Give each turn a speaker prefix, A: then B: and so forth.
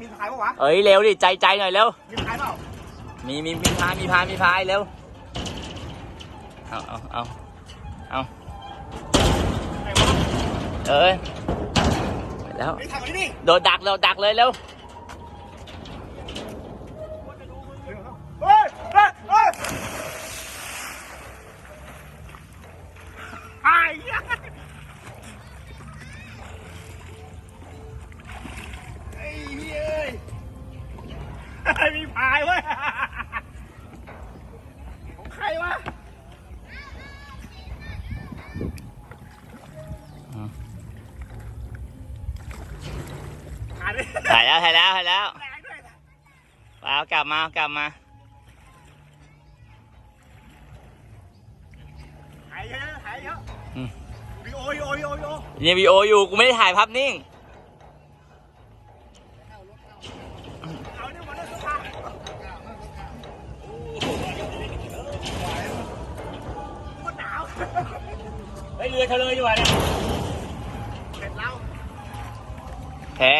A: มีพายปะวะ
B: เอ้ยเร็วดิใจใจหน่อยเร็ว
A: มีพายเปล่า
B: มีมีมีพายมีพายมีพายเร็ว เอาเอาเอาเอา
A: ไหนวะ
B: เอ้ยไปแล้ว
A: ไอ้ทางนี้นี่
B: โดดดักเราดักเลยเร็ว
A: มีพายเว้ยของใครวะขาดเลย
B: ถ่ายแล้วถ่ายแล้วถ่ายแล้ว
A: แรงด้วยนะ
B: เอากลับมาเอากลับมา
A: หายเยอะหายเยอะ
B: อืม
A: วิโอวิโอวิโอวิโอ
B: เนี่ยวีโออยู่กูไม่ได้ถ่ายภาพนิ่ง เฮ้ยเรือเธอเลยดีกว่าเนี่ย
A: เสร็จแล้ว
B: แพ้